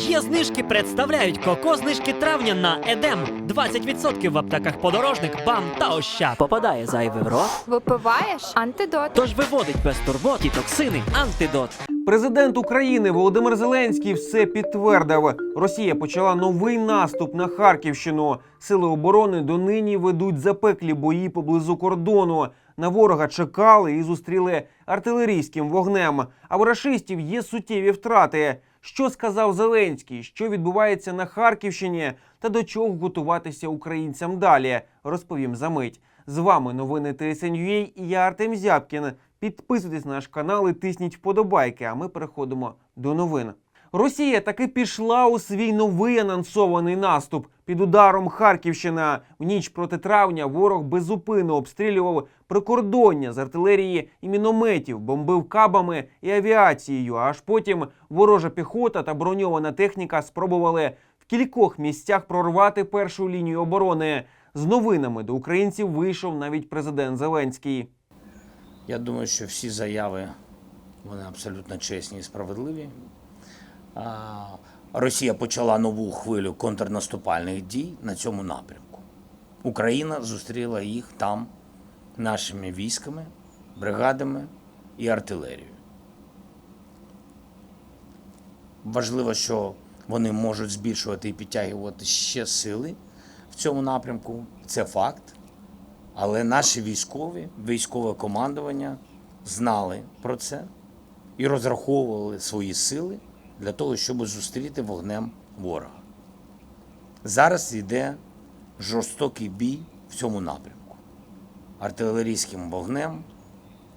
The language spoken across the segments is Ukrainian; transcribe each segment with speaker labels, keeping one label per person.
Speaker 1: Є знижки представляють коко знижки травня на Едем. 20% в аптеках подорожник, бам та ощад. Попадає зайвий в рот,
Speaker 2: Випиваєш антидот.
Speaker 1: тож виводить без турбот і токсини антидот.
Speaker 3: Президент України Володимир Зеленський все підтвердив. Росія почала новий наступ на Харківщину. Сили оборони донині ведуть запеклі бої поблизу кордону. На ворога чекали і зустріли артилерійським вогнем. А в рашистів є суттєві втрати. Що сказав Зеленський? Що відбувається на Харківщині? Та до чого готуватися українцям далі? Розповім за мить. З вами новини ТСНЮА і я Артем Зябкін. Підписуйтесь на наш канал і тисніть вподобайки. А ми переходимо до новин. Росія таки пішла у свій новий анонсований наступ під ударом Харківщина. В ніч проти травня ворог безупинно обстрілював прикордоння з артилерії і мінометів, бомбив кабами і авіацією. Аж потім ворожа піхота та броньована техніка спробували в кількох місцях прорвати першу лінію оборони. З новинами до українців вийшов навіть президент Зеленський.
Speaker 4: Я думаю, що всі заяви вони абсолютно чесні і справедливі. Росія почала нову хвилю контрнаступальних дій на цьому напрямку. Україна зустріла їх там нашими військами, бригадами і артилерією. Важливо, що вони можуть збільшувати і підтягувати ще сили в цьому напрямку. Це факт. Але наші військові, військове командування знали про це і розраховували свої сили для того, щоб зустріти вогнем ворога. Зараз йде жорстокий бій в цьому напрямку. Артилерійським вогнем,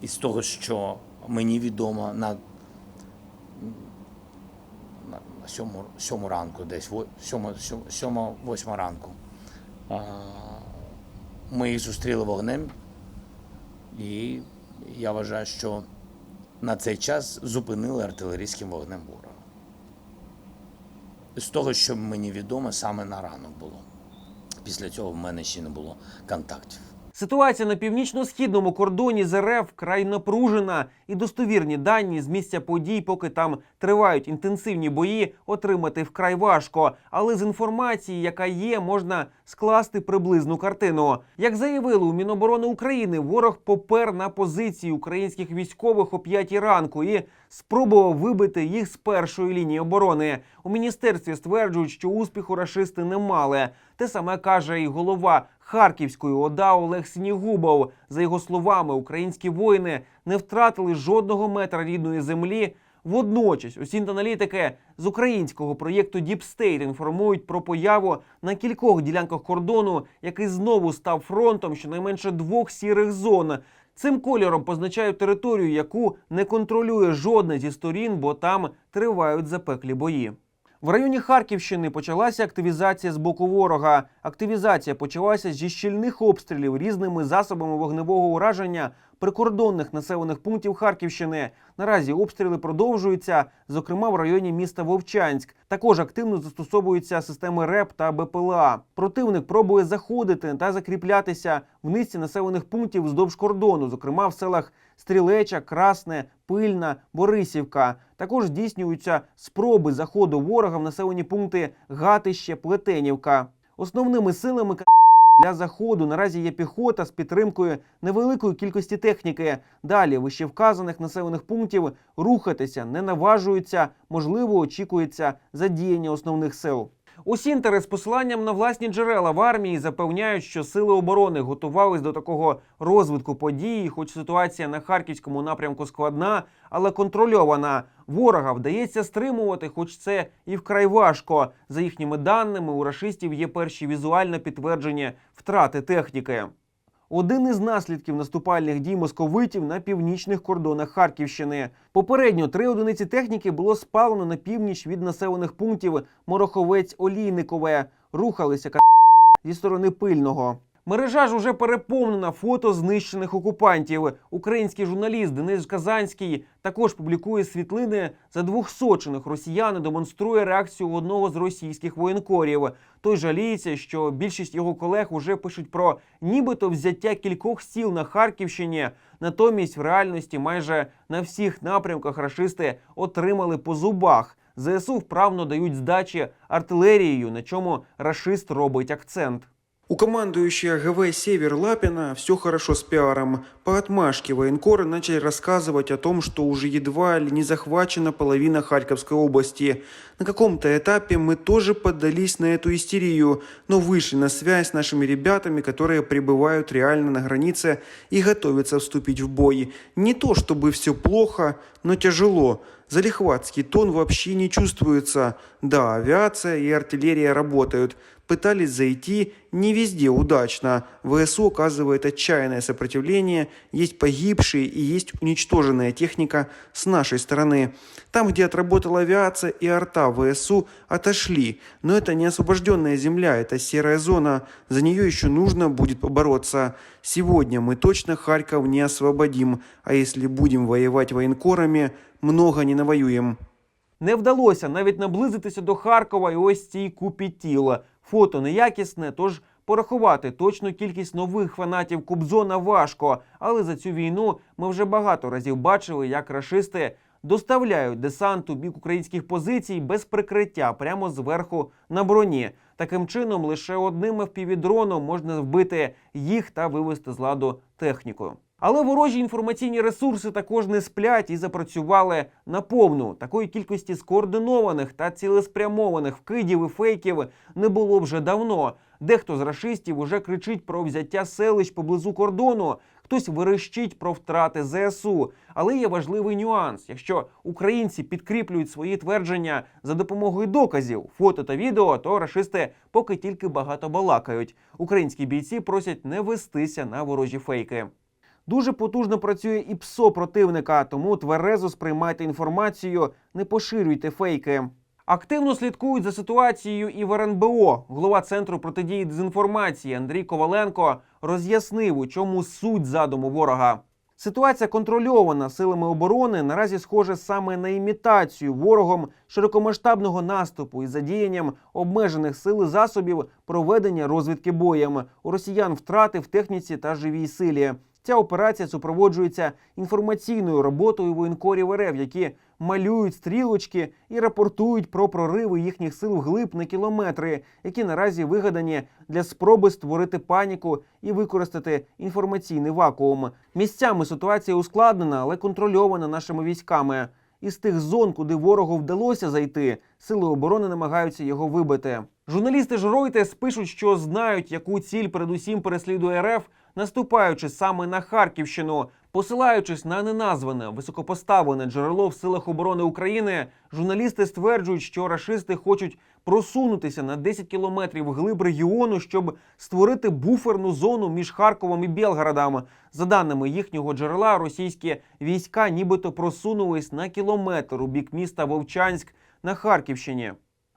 Speaker 4: і з того, що мені відомо на, на, на сьому, сьому ранку, десь во- сьома, сьома, сьома, восьма ранку. А, ми їх зустріли вогнем, і я вважаю, що на цей час зупинили артилерійським вогнем ворога. З того, що мені відомо, саме на ранок було. Після цього в мене ще не було контактів.
Speaker 3: Ситуація на північно-східному кордоні з РФ вкрай напружена, і достовірні дані з місця подій, поки там тривають інтенсивні бої, отримати вкрай важко. Але з інформації, яка є, можна скласти приблизну картину. Як заявили у Міноборони України, ворог попер на позиції українських військових о 5 ранку і спробував вибити їх з першої лінії оборони. У міністерстві стверджують, що успіху рашисти не мали. Те саме каже і голова Харківської ОДА Олег Снігубов. За його словами, українські воїни не втратили жодного метра рідної землі. Водночас, усі аналітики з українського проєкту Deep State інформують про появу на кількох ділянках кордону, який знову став фронтом щонайменше двох сірих зон. Цим кольором позначають територію, яку не контролює жодна зі сторін, бо там тривають запеклі бої. В районі Харківщини почалася активізація з боку ворога. Активізація почалася зі щільних обстрілів різними засобами вогневого ураження прикордонних населених пунктів Харківщини. Наразі обстріли продовжуються, зокрема в районі міста Вовчанськ. Також активно застосовуються системи РЕП та БПЛА. Противник пробує заходити та закріплятися в низці населених пунктів вздовж кордону, зокрема в селах Стрілеча, Красне, Пильна, Борисівка. Також здійснюються спроби заходу ворога в населені пункти Гатище, Плетенівка. Основними силами для заходу наразі є піхота з підтримкою невеликої кількості техніки. Далі вище вказаних населених пунктів рухатися не наважуються, можливо, очікується задіяння основних сил. Усінтери з посиланням на власні джерела в армії запевняють, що сили оборони готувались до такого розвитку подій, хоч ситуація на харківському напрямку складна, але контрольована. Ворога вдається стримувати, хоч це і вкрай важко. За їхніми даними, у рашистів є перші візуально підтвердження втрати техніки. Один із наслідків наступальних дій московитів на північних кордонах Харківщини. Попередньо три одиниці техніки було спалено на північ від населених пунктів Мороховець-Олійникове. Рухалися ка- зі сторони пильного. Мережа ж уже переповнена фото знищених окупантів. Український журналіст Денис Казанський також публікує світлини задвохсочених росіян і демонструє реакцію одного з російських воєнкорів. Той жаліється, що більшість його колег уже пишуть про нібито взяття кількох сіл на Харківщині. Натомість в реальності майже на всіх напрямках рашисти отримали по зубах. ЗСУ вправно дають здачі артилерією, на чому рашист робить акцент.
Speaker 5: У командующего ГВ «Север» Лапина все хорошо с пиаром. По отмашке военкоры начали рассказывать о том, что уже едва ли не захвачена половина Харьковской области. На каком-то этапе мы тоже поддались на эту истерию, но вышли на связь с нашими ребятами, которые пребывают реально на границе и готовятся вступить в бой. Не то чтобы все плохо, но тяжело. Залихватский тон вообще не чувствуется. Да, авиация и артиллерия работают. Пытались зайти не везде удачно. ВСУ оказывает отчаянное сопротивление, есть погибшие и есть уничтоженная техника с нашей стороны. Там, где отработала авиация и арта ВСУ, отошли. Но это не освобожденная земля, это серая зона. За нее еще нужно будет побороться. Сегодня мы точно Харьков не освободим, а если будем воевать военкорами, много не навоюем.
Speaker 3: Не вдалося навіть наблизитися до Харкова і ось цій купі тіла. Фото неякісне, тож порахувати точну кількість нових фанатів Кобзона важко. Але за цю війну ми вже багато разів бачили, як рашисти доставляють десант у бік українських позицій без прикриття прямо зверху на броні. Таким чином, лише одним FPV-дроном можна вбити їх та вивести з ладу техніку. Але ворожі інформаційні ресурси також не сплять і запрацювали наповну. Такої кількості скоординованих та цілеспрямованих вкидів і фейків не було вже давно. Дехто з рашистів уже кричить про взяття селищ поблизу кордону. Хтось верещить про втрати ЗСУ. Але є важливий нюанс: якщо українці підкріплюють свої твердження за допомогою доказів, фото та відео, то рашисти поки тільки багато балакають. Українські бійці просять не вестися на ворожі фейки. Дуже потужно працює і ПСО противника, тому тверезо сприймайте інформацію, не поширюйте фейки. Активно слідкують за ситуацією і в РНБО. Голова центру протидії дезінформації Андрій Коваленко роз'яснив, у чому суть задуму ворога. Ситуація контрольована силами оборони наразі схоже саме на імітацію ворогом широкомасштабного наступу із задіянням обмежених сил і засобів проведення розвідки боєм. У росіян втрати в техніці та живій силі. Ця операція супроводжується інформаційною роботою воєнкорів РФ, які малюють стрілочки і рапортують про прориви їхніх сил вглиб на кілометри, які наразі вигадані для спроби створити паніку і використати інформаційний вакуум. Місцями ситуація ускладнена, але контрольована нашими військами. Із тих зон, куди ворогу вдалося зайти, сили оборони намагаються його вибити. Журналісти ж Reuters пишуть, що знають, яку ціль передусім переслідує РФ, наступаючи саме на Харківщину. Посилаючись на неназване високопоставлене джерело в силах оборони України, журналісти стверджують, що рашисти хочуть просунутися на 10 кілометрів вглиб регіону, щоб створити буферну зону між Харковом і Білгородом. За даними їхнього джерела, російські війська нібито просунулись на кілометр у бік міста Вовчанськ на Харківщині.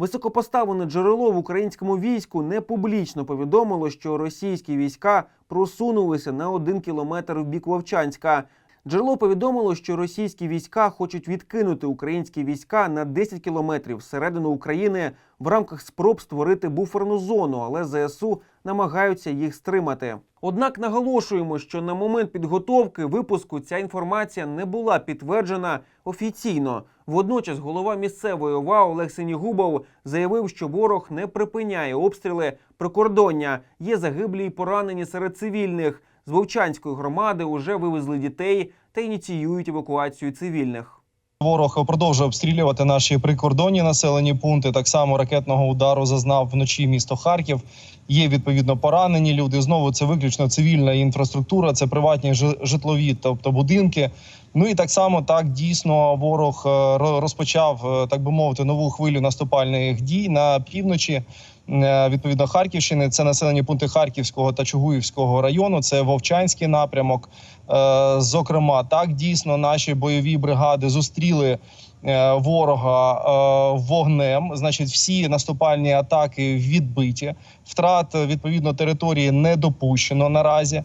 Speaker 3: Високопоставлене джерело в українському війську не публічно повідомило, що російські війська просунулися на один кілометр в бік Вовчанська. Джерело повідомило, що російські війська хочуть відкинути українські війська на 10 кілометрів всередину України в рамках спроб створити буферну зону, але ЗСУ намагаються їх стримати. Однак наголошуємо, що на момент підготовки випуску ця інформація не була підтверджена офіційно. Водночас голова місцевої ОВА Олег Синігубов заявив, що ворог не припиняє обстріли прикордоння. Є загиблі і поранені серед цивільних. З Вовчанської громади уже вивезли дітей та ініціюють евакуацію цивільних.
Speaker 6: Ворог продовжує обстрілювати наші прикордонні населені пункти. Так само ракетного удару зазнав вночі місто Харків. Є відповідно поранені люди. Знову це виключно цивільна інфраструктура, це приватні жи- житлові, тобто будинки. Ну і так само так дійсно ворог е, ро- розпочав, е, так би мовити, нову хвилю наступальних дій на півночі. Е, Відповідно, Харківщини це населені пункти Харківського та Чугуївського району. Це Вовчанський напрямок. Е, Зокрема, так дійсно наші бойові бригади зустріли е, ворога вогнем. Значить, всі наступальні атаки відбиті. Втрат відповідно території не допущено наразі.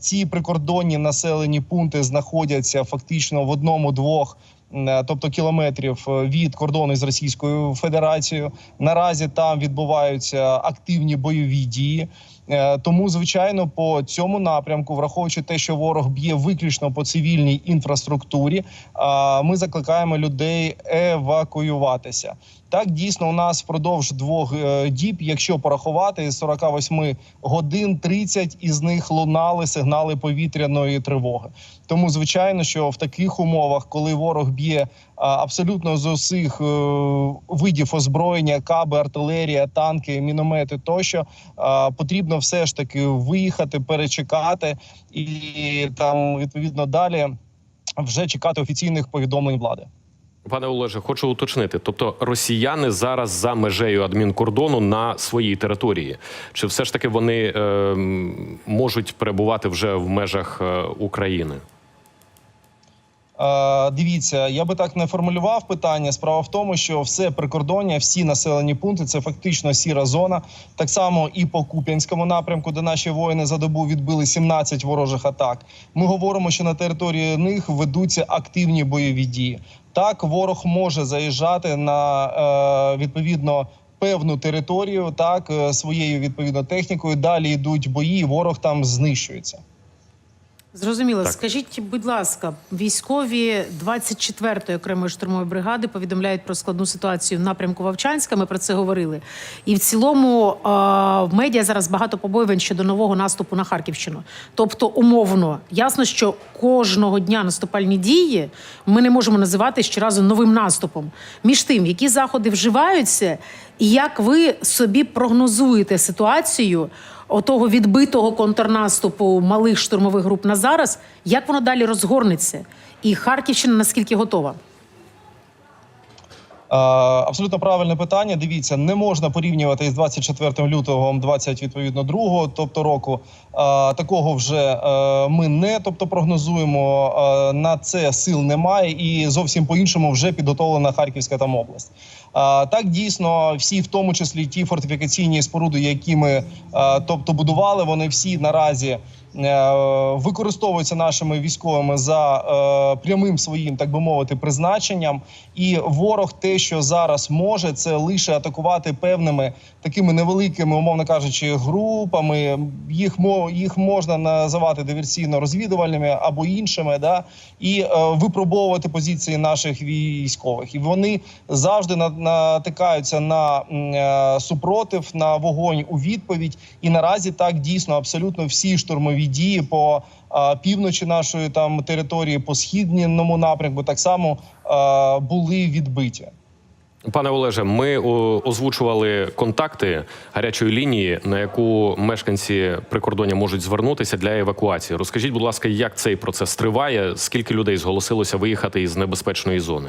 Speaker 6: Ці прикордонні населені пункти знаходяться фактично в одному-двох. Е, Тобто кілометрів е, від кордону з Російською Федерацією наразі там відбуваються активні бойові дії. Е, Тому, звичайно, по цьому напрямку, враховуючи те, що ворог б'є виключно по цивільній інфраструктурі, ми закликаємо людей евакуюватися. Так, дійсно, у нас впродовж двох е, діб, якщо порахувати, з 48 годин 30 із них лунали сигнали повітряної тривоги. Тому, звичайно, що в таких умовах, коли ворог б'є абсолютно з усіх е, видів озброєння, каби, артилерія, танки, міномети тощо, потрібно все ж таки виїхати, перечекати і там відповідно далі вже чекати офіційних повідомлень влади.
Speaker 7: Пане Олеже, хочу уточнити. Тобто росіяни зараз за межею адмінкордону на своїй території. Чи все ж таки вони е, можуть перебувати вже в межах е, України?
Speaker 6: Е, Дивіться, я би так не формулював питання. Справа в тому, що все прикордоння, всі населені пункти це фактично сіра зона. Так само і по Куп'янському напрямку, де наші воїни за добу відбили 17 ворожих атак. Ми говоримо, що на території них ведуться активні бойові дії. Так, ворог може заїжджати на е, відповідно. Певну територію, так е, своєю відповідно технікою. Далі йдуть бої, ворог там знищується.
Speaker 8: Зрозуміло.
Speaker 7: Так.
Speaker 8: Скажіть, будь ласка, військові 24-ї окремої штурмової бригади повідомляють про складну ситуацію в напрямку Вовчанська. Ми про це говорили. І в цілому е, в медіа зараз багато побоювань щодо нового наступу на Харківщину. Тобто, умовно, ясно, що кожного дня наступальні дії ми не можемо називати щоразу новим наступом. Між тим, які заходи вживаються, і як ви собі прогнозуєте ситуацію? Отого відбитого контрнаступу малих штурмових груп на зараз, як воно далі розгорнеться? І Харківщина наскільки готова?
Speaker 6: Абсолютно правильне питання. Дивіться, не можна порівнювати із 24 лютого 20 відповідно другого, тобто року. Такого вже е, ми не тобто прогнозуємо. На це сил немає, і зовсім по іншому вже підготовлена Харківська там область. Так дійсно, всі, в тому числі ті фортифікаційні споруди, які ми е, тобто будували, вони всі наразі. е, Використовуються нашими військовими за е, прямим своїм, так би мовити, призначенням, і ворог те, що зараз може, це лише атакувати певними такими невеликими, умовно кажучи, групами. Їх їх можна називати диверсійно-розвідувальними або іншими, да і е, випробовувати позиції наших військових. І вони завжди на- натикаються на е, супротив, на вогонь у відповідь. І наразі так дійсно абсолютно всі штурмові дії по е, півночі нашої там території, по східному напрямку, так само е, були відбиті.
Speaker 7: Пане Олеже, ми озвучували контакти гарячої лінії, на яку мешканці прикордоння можуть звернутися для евакуації. Розкажіть, будь ласка, як цей процес триває? Скільки людей зголосилося виїхати із небезпечної зони?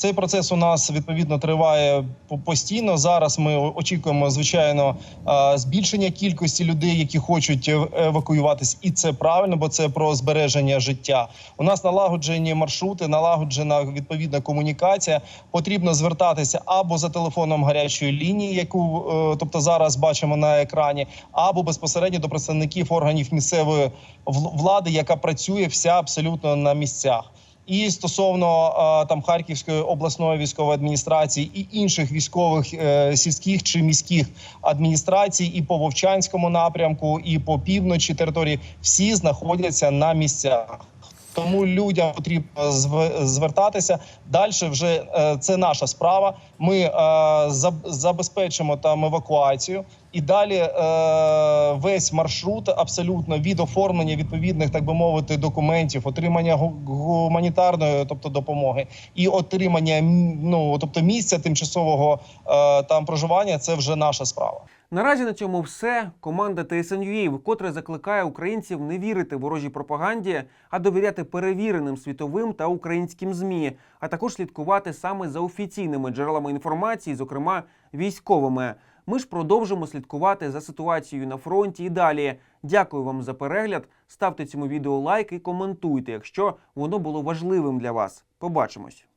Speaker 6: Цей процес у нас відповідно триває постійно. Зараз ми очікуємо звичайно е, збільшення кількості людей, які хочуть ев- евакуюватись, і це правильно, бо це про збереження життя. У нас налагоджені маршрути, налагоджена відповідна комунікація. Потрібно звертатися або за телефоном гарячої лінії, яку е, тобто зараз бачимо на екрані, або безпосередньо до представників органів місцевої влади, яка працює вся абсолютно на місцях. І стосовно е, там Харківської обласної військової адміністрації і інших військових е, сільських чи міських адміністрацій, і по Вовчанському напрямку, і по півночі території, всі знаходяться на місцях. Тому людям потрібно звертатися далі. Вже е, це наша справа. Ми е, забезпечимо там евакуацію, і далі е, весь маршрут абсолютно від оформлення відповідних, так би мовити, документів, отримання гуманітарної, тобто допомоги, і отримання ну тобто місця тимчасового е, там проживання. Це вже наша справа.
Speaker 3: Наразі на цьому все. Команда TSN.ua вкотре закликає українців не вірити ворожій пропаганді, а довіряти перевіреним світовим та українським змі, а також слідкувати саме за офіційними джерелами інформації, зокрема військовими. Ми ж продовжимо слідкувати за ситуацією на фронті і далі. Дякую вам за перегляд. Ставте цьому відео лайк і коментуйте, якщо воно було важливим для вас. Побачимось.